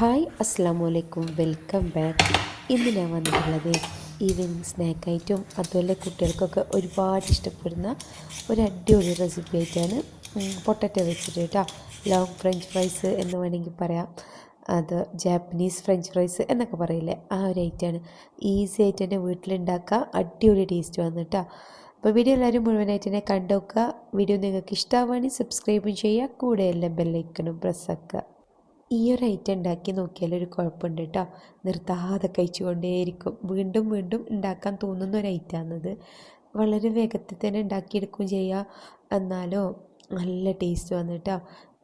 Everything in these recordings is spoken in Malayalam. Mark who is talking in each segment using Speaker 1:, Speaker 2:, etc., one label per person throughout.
Speaker 1: ഹായ് അസ്സാം വലൈക്കും വെൽക്കം ബാക്ക്. ഇന്ന് ഞാൻ വന്നിട്ടുള്ളത് ഈവനിങ് സ്നാക്ക് ഐറ്റം അതുപോലെ കുട്ടികൾക്കൊക്കെ ഒരുപാട് ഇഷ്ടപ്പെടുന്ന ഒരു അടിപൊളി റെസിപ്പി ആയിട്ടാണ് പൊട്ടറ്റോ വെച്ചിട്ട് കേട്ടോ ലോങ് ഫ്രഞ്ച് ഫ്രൈസ് എന്ന് വേണമെങ്കിൽ പറയാം. അത് ജാപ്പനീസ് ഫ്രഞ്ച് ഫ്രൈസ് എന്നൊക്കെ പറയില്ലേ ആ ഒരു ഐറ്റമാണ് ഈസി ആയിട്ട് തന്നെ വീട്ടിലുണ്ടാക്കുക അടിപൊളി ടേസ്റ്റ് വന്നിട്ടോ അപ്പോൾ വീഡിയോ എല്ലാവരും മുഴുവനായിട്ട് തന്നെ കണ്ടുനോക്കുക വീഡിയോ നിങ്ങൾക്ക് ഇഷ്ടമാവുകയാണെങ്കിൽ സബ്സ്ക്രൈബും ചെയ്യുക. കൂടെ എല്ലാം ബെല്ലൈക്കണും പ്രസ്സാക്കുക ഈ ഒരു ഐറ്റം ഉണ്ടാക്കി നോക്കിയാൽ ഒരു കുഴപ്പമുണ്ട് കേട്ടോ നിർത്താതെ കഴിച്ചുകൊണ്ടേയിരിക്കും. വീണ്ടും വീണ്ടും ഉണ്ടാക്കാൻ തോന്നുന്ന ഒരു ഐറ്റമാണത് വളരെ വേഗത്തിൽ തന്നെ ഉണ്ടാക്കിയെടുക്കുകയും ചെയ്യുക എന്നാലോ നല്ല ടേസ്റ്റ് വന്നിട്ടോ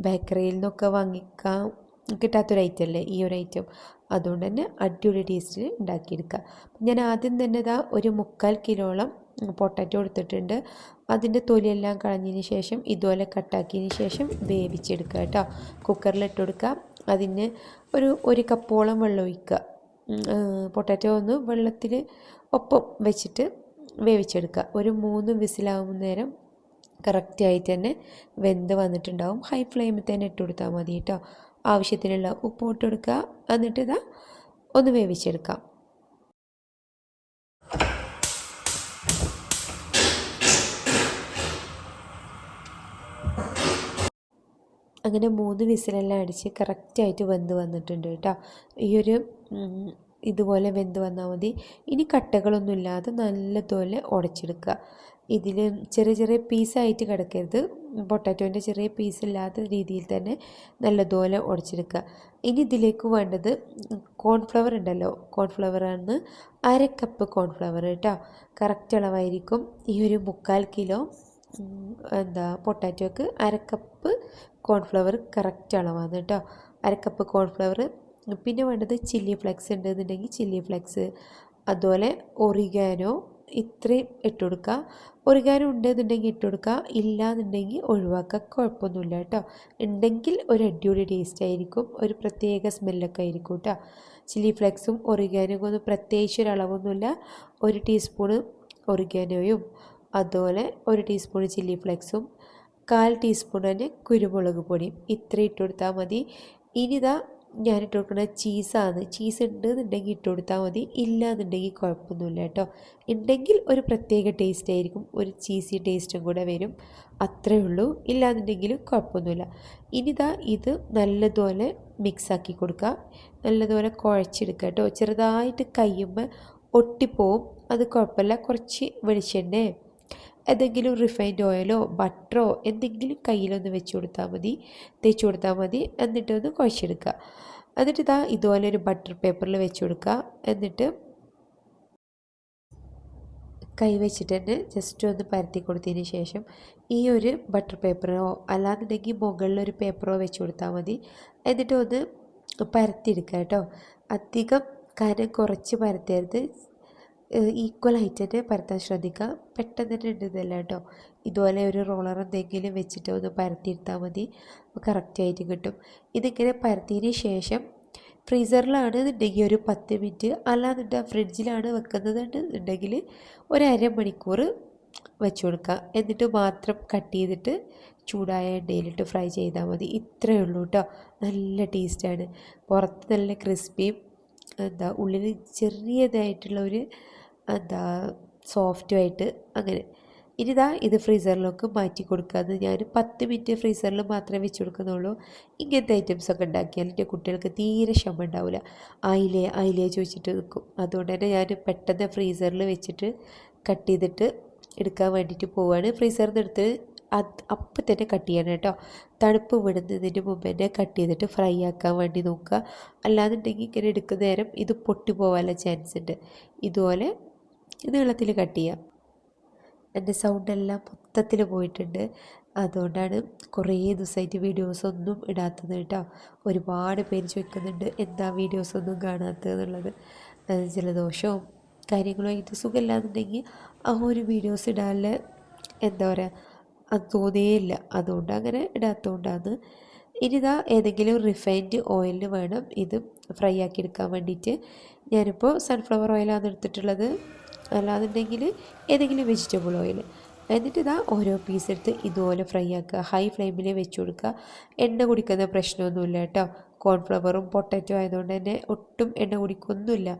Speaker 1: ബേക്കറിയിൽ നിന്നൊക്കെ വാങ്ങിക്കാൻ കിട്ടാത്തൊരു ഐറ്റം അല്ലേ ഈ ഒരു ഐറ്റം അതുകൊണ്ട് തന്നെ അടിപൊളി ടേസ്റ്റിൽ ഉണ്ടാക്കിയെടുക്കുക ഞാൻ ആദ്യം തന്നെ ഇതാ ഒരു മുക്കാൽ കിലോളം പൊട്ടാറ്റോ എടുത്തിട്ടുണ്ട്. അതിന്റെ തൊലിയെല്ലാം കളഞ്ഞതിന് ശേഷം ഇതുപോലെ കട്ടാക്കിയതിന് ശേഷം വേവിച്ചെടുക്കുക കേട്ടോ കുക്കറിലിട്ട് കൊടുക്കുക അതിന് ഒരു ഒരു കപ്പോളം വെള്ളം ഒഴിക്കുക പൊട്ടാറ്റോ ഒന്ന് വെള്ളത്തിൽ ഒപ്പം വെച്ചിട്ട് വേവിച്ചെടുക്കുക ഒരു മൂന്ന് വിസിലാവുന്ന നേരം കറക്റ്റായിട്ട് തന്നെ വെന്ത് വന്നിട്ടുണ്ടാവും. ഹൈ ഫ്ലെയിമിൽ തന്നെ ഇട്ട് കൊടുത്താൽ മതി കേട്ടോ ആവശ്യത്തിനുള്ള ഉപ്പ് ഇട്ട് കൊടുക്കുക എന്നിട്ട് ഇതാ ഒന്ന് വേവിച്ചെടുക്കാം. അങ്ങനെ മൂന്ന് വിസിലെല്ലാം അടിച്ച് കറക്റ്റായിട്ട് വെന്ത് വന്നിട്ടുണ്ട് കേട്ടോ. ഈ ഒരു ഇതുപോലെ വെന്ത് വന്നാൽ മതി. ഇനി കട്ടകളൊന്നും ഇല്ലാതെ നല്ലതുപോലെ ഉടച്ചെടുക്കുക ഇതിൽ ചെറിയ ചെറിയ പീസായിട്ട് കിടക്കരുത്. പൊട്ടാറ്റോന്റെ ചെറിയ പീസ് ഇല്ലാത്ത രീതിയിൽ തന്നെ നല്ലതുപോലെ ഉടച്ചെടുക്കുക ഇനി ഇതിലേക്ക് വേണ്ടത് കോൺഫ്ലവർ ഉണ്ടല്ലോ. കോൺഫ്ലവറാണ് അര കപ്പ് കോൺഫ്ലവർ കേട്ടോ. കറക്റ്റ് അളവായിരിക്കും. ഈ ഒരു മുക്കാൽ കിലോ എന്താ പൊട്ടാറ്റോക്ക് അരക്കപ്പ് കപ്പ് കോൺഫ്ലവർ കറക്റ്റ് അളവാണ് കേട്ടോ അരക്കപ്പ് കപ്പ് കോൺഫ്ലവർ പിന്നെ വേണ്ടത് ചില്ലി ഫ്ലെക്സ് ഉണ്ടെന്നുണ്ടെങ്കിൽ ചില്ലി ഫ്ലെക്സ് അതുപോലെ ഒറിഗാനോ ഇത്രയും ഇട്ട് കൊടുക്കുക. ഒറിഗാനോ ഉണ്ടെന്നുണ്ടെങ്കിൽ ഇട്ട് കൊടുക്കുക. ഇല്ല എന്നുണ്ടെങ്കിൽ ഒഴിവാക്കുക. കുഴപ്പമൊന്നുമില്ല കേട്ടോ ഉണ്ടെങ്കിൽ ഒരു അടിപൊളി ടേസ്റ്റ് ആയിരിക്കും. ഒരു പ്രത്യേക സ്മെല്ലൊക്കെ ആയിരിക്കും കേട്ടോ ചില്ലി ഫ്ലെക്സും ഒറിഗാനോ ഒന്നും പ്രത്യേകിച്ച് ഒരു അളവൊന്നുമില്ല. ഒരു ടീസ്പൂണ് ഒറിഗാനോയും അതുപോലെ ഒരു ടീസ്പൂൺ ചില്ലി ഫ്ലെക്സും കാൽ ടീസ്പൂൺ തന്നെ കുരുമുളക് പൊടിയും ഇത്ര ഇട്ട് കൊടുത്താൽ മതി. ഇനിതാ ഞാൻ ഇട്ട് കൊടുക്കുന്ന ചീസാണ് ചീസ് ഉണ്ട് എന്നുണ്ടെങ്കിൽ ഇട്ട് കൊടുത്താൽ മതി. ഇല്ല എന്നുണ്ടെങ്കിൽ കുഴപ്പമൊന്നുമില്ല കേട്ടോ. ഉണ്ടെങ്കിൽ ഒരു പ്രത്യേക ടേസ്റ്റ് ആയിരിക്കും. ഒരു ചീസി ടേസ്റ്റും കൂടെ വരും. അത്രേ ഉള്ളൂ. ഇല്ല എന്നുണ്ടെങ്കിലും കുഴപ്പമൊന്നുമില്ല ഇനിതാ ഇത് നല്ലതുപോലെ മിക്സാക്കി കൊടുക്കുക നല്ലതുപോലെ കുഴച്ചെടുക്കുക കേട്ടോ. ചെറുതായിട്ട് കയ്യുമ്പോൾ ഒട്ടിപ്പോവും. അത് കുഴപ്പമില്ല. കുറച്ച് വെളിച്ചെണ്ണ ഏതെങ്കിലും റിഫൈൻഡ് ഓയിലോ ബട്ടറോ എന്തെങ്കിലും കയ്യിലൊന്ന് വെച്ച് കൊടുത്താൽ മതി തേച്ച് കൊടുത്താൽ മതി എന്നിട്ടൊന്ന് കുഴച്ചെടുക്കുക. എന്നിട്ട് ഇതാ ഇതുപോലെ ഒരു ബട്ടർ പേപ്പറിൽ വെച്ച് കൊടുക്കുക. എന്നിട്ട് കൈ വെച്ചിട്ട് തന്നെ ജസ്റ്റ് ഒന്ന് പരത്തി കൊടുത്തതിന് ശേഷം ഈ ഒരു ബട്ടർ പേപ്പറോ അല്ലാന്നുണ്ടെങ്കിൽ മുകളിലൊരു പേപ്പറോ വെച്ച് കൊടുത്താൽ മതി. എന്നിട്ട് ഒന്ന് പരത്തിയെടുക്കുക കേട്ടോ. അധികം കനം കുറച്ച് പരത്തരുത്. ഈക്വലായിട്ട് തന്നെ പരത്താൻ ശ്രദ്ധിക്കുക. പെട്ടെന്ന് തന്നെ ഇടുന്നില്ല കേട്ടോ. ഇതുപോലെ ഒരു റോളർ എന്തെങ്കിലും വെച്ചിട്ട് ഒന്ന് പരത്തിയെടുത്താൽ മതി. കറക്റ്റായിട്ട് കിട്ടും. ഇതിങ്ങനെ പരത്തിയതിന് ശേഷം ഫ്രീസറിലാണ് എന്നുണ്ടെങ്കിൽ ഒരു പത്ത് മിനിറ്റ് അല്ലാന്നുണ്ടെങ്കിൽ ഫ്രിഡ്ജിലാണ് വെക്കുന്നത് എന്നുണ്ടെങ്കിൽ ഒരു അരമണിക്കൂർ വെച്ച് കൊടുക്കുക. എന്നിട്ട് മാത്രം കട്ട് ചെയ്തിട്ട് ചൂടായ എണ്ണയിലിട്ട് ഫ്രൈ ചെയ്താൽ മതി. ഇത്രയേ ഉള്ളൂ കേട്ടോ. നല്ല ടേസ്റ്റാണ് പുറത്ത് നല്ല ക്രിസ്പിയും എന്താ ഉള്ളിൽ ചെറിയതായിട്ടുള്ള ഒരു എന്താ സോഫ്റ്റുമായിട്ട് അങ്ങനെ. ഇനിതാ ഇത് ഫ്രീസറിലേക്ക് മാറ്റി കൊടുക്കാമെന്ന് ഞാൻ പത്ത് മിനിറ്റ് ഫ്രീസറിൽ മാത്രമേ വെച്ച് കൊടുക്കുന്നുള്ളൂ. ഇങ്ങനത്തെ ഐറ്റംസ് ഒക്കെ ഉണ്ടാക്കിയാൽ എന്റെ കുട്ടികൾക്ക് തീരെ ക്ഷമ ഉണ്ടാവില്ല. അയിലേ അയിലേ ചോദിച്ചിട്ട് നിൽക്കും. അതുകൊണ്ട് തന്നെ ഞാൻ പെട്ടെന്ന് ഫ്രീസറിൽ വെച്ചിട്ട് കട്ട് ചെയ്തിട്ട് എടുക്കാൻ വേണ്ടിയിട്ട് പോവുകയാണ് ഫ്രീസറിൽ നിന്ന് എടുത്ത് അത് അപ്പം തന്നെ കട്ട് ചെയ്യണം കേട്ടോ. തണുപ്പ് വിടുന്നതിന് മുമ്പ് തന്നെ കട്ട് ചെയ്തിട്ട് ഫ്രൈ ആക്കാൻ വേണ്ടി നോക്കുക. അല്ലാന്നുണ്ടെങ്കിൽ ഇങ്ങനെ എടുക്കുന്ന നേരം ഇത് പൊട്ടി പോകാനുള്ള ചാൻസ് ഉണ്ട്. ഇതുപോലെ നീളത്തിൽ കട്ട് ചെയ്യാം. എന്റെ സൗണ്ടെല്ലാം മൊത്തത്തിൽ പോയിട്ടുണ്ട്. അതുകൊണ്ടാണ് കുറേ ദിവസമായിട്ട് വീഡിയോസ് ഒന്നും ഇടാത്തത് കേട്ടോ. ഒരുപാട് പേര് ചോദിക്കുന്നുണ്ട് എന്താ വീഡിയോസ് ഒന്നും കാണാത്തത് എന്നുള്ളത്. ജലദോഷവും കാര്യങ്ങളുമായിട്ട് സുഖമില്ലാന്നുണ്ടെങ്കിൽ ആ ഒരു വീഡിയോസ് ഇടാനുള്ള എന്താ പറയുക അത് തോന്നിയേയില്ല. അതുകൊണ്ട് അങ്ങനെ ഇടാത്തതുകൊണ്ടാണ് ഇനിതാ ഏതെങ്കിലും റിഫൈൻഡ് ഓയിലിൽ വേണം. ഇത് ഫ്രൈ ആക്കി എടുക്കാൻ വേണ്ടിയിട്ട്. ഞാനിപ്പോൾ സൺഫ്ലവർ ഓയിലാണ് എടുത്തിട്ടുള്ളത്. അല്ലാന്നുണ്ടെങ്കിൽ ഏതെങ്കിലും വെജിറ്റബിൾ ഓയിൽ എന്നിട്ട് ഇതാ ഓരോ പീസ് എടുത്ത് ഇതുപോലെ ഫ്രൈ ആക്കുക. ഹൈ ഫ്ലെയിമിൽ വെച്ച് കൊടുക്കുക. എണ്ണ കുടിക്കുന്ന പ്രശ്നമൊന്നുമില്ല കേട്ടോ. കോൺഫ്ലവറും പൊട്ടറ്റോ ആയതുകൊണ്ട് തന്നെ ഒട്ടും എണ്ണ കുടിക്കൊന്നുമില്ല.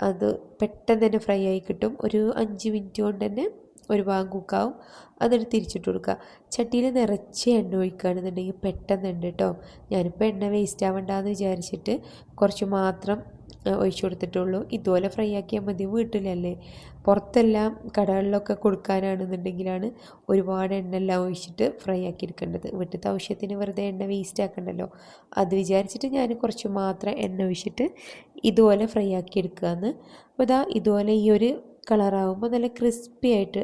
Speaker 1: അത് പെട്ടെന്ന് തന്നെ ഫ്രൈ ആയി കിട്ടും. ഒരു അഞ്ച് മിനിറ്റ് കൊണ്ട് തന്നെ ഒരു ഭാഗം കുക്കാവും എന്നിട്ട് തിരിച്ചിട്ട് കൊടുക്കുക. ചട്ടിയിൽ നിറച്ച് എണ്ണ ഒഴിക്കുകയാണെന്നുണ്ടെങ്കിൽ പെട്ടെന്ന് ഉണ്ട് കേട്ടോ. ഞാനിപ്പോൾ എണ്ണ വേസ്റ്റ് ആവണ്ടെന്ന് വിചാരിച്ചിട്ട് കുറച്ച് മാത്രം ഒഴിച്ചു കൊടുത്തിട്ടുള്ളൂ. ഇതുപോലെ ഫ്രൈ ആക്കിയാൽ മതി വീട്ടിലല്ലേ. പുറത്തെല്ലാം കടകളിലൊക്കെ കൊടുക്കാനാണെന്നുണ്ടെങ്കിലാണ് ഒരുപാട് എണ്ണ എല്ലാം ഒഴിച്ചിട്ട് ഫ്രൈ ആക്കി എടുക്കേണ്ടത്. വീട്ടിലത്തെ ആവശ്യത്തിന് വെറുതെ എണ്ണ വേസ്റ്റ് ആക്കണ്ടല്ലോ. അത് വിചാരിച്ചിട്ട് ഞാൻ കുറച്ച് മാത്രം എണ്ണ ഒഴിച്ചിട്ട് ഇതുപോലെ ഫ്രൈ ആക്കി എടുക്കുകയെന്ന് അപ്പോൾ ഇതാ ഇതുപോലെ ഈ ഒരു കളറാകുമ്പോൾ നല്ല ക്രിസ്പി ആയിട്ട്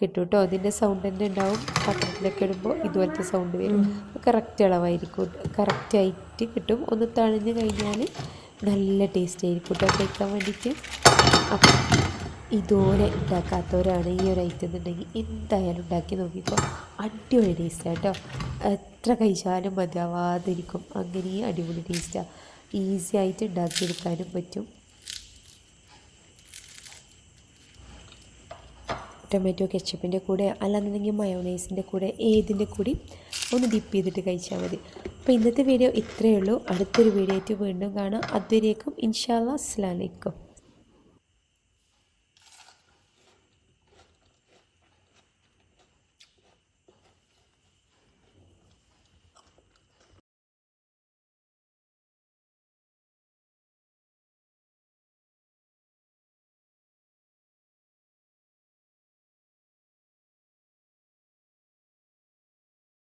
Speaker 1: കിട്ടും കേട്ടോ അതിന്റെ സൗണ്ട് തന്നെ ഉണ്ടാവും. പാത്രത്തിലൊക്കെ ഇടുമ്പോൾ ഇതുപോലത്തെ സൗണ്ട് വരും. കറക്റ്റ് അളവായിരിക്കും. കറക്റ്റായിട്ട് കിട്ടും. ഒന്ന് തണിഞ്ഞ് കഴിഞ്ഞാൽ നല്ല ടേസ്റ്റ് ആയിരിക്കും കേട്ടോ കഴിക്കാൻ വേണ്ടിയിട്ട്. അപ്പം ഇതുപോലെ ഉണ്ടാക്കാത്തവരാണ് ഈ ഒരു ഐറ്റം എന്നുണ്ടെങ്കിൽ എന്തായാലും ഉണ്ടാക്കി നോക്കിക്കോ. അടിപൊളി ടേസ്റ്റാണ് കേട്ടോ എത്ര കഴിച്ചാലും മതിയാവാതിരിക്കും അങ്ങനെ അടിപൊളി ടേസ്റ്റാണ് ഈസി ആയിട്ട് ഉണ്ടാക്കിയെടുക്കാനും പറ്റും. ടൊമാറ്റോ കെച്ചപ്പിന്റെ കൂടെ അല്ലാന്നുണ്ടെങ്കിൽ മയോണൈസിന്റെ കൂടെ ഏതിന്റെ കൂടി ഒന്ന് ഡിപ്പ് ചെയ്തിട്ട് കഴിച്ചാൽ മതി. അപ്പോൾ ഇന്നത്തെ വീഡിയോ ഇത്രയേ ഉള്ളൂ. അടുത്തൊരു വീഡിയോ ആയിട്ട് വീണ്ടും കാണാം. അതുവരേക്കും ഇൻഷാല്ലാ അസ്സലാമലൈക്കും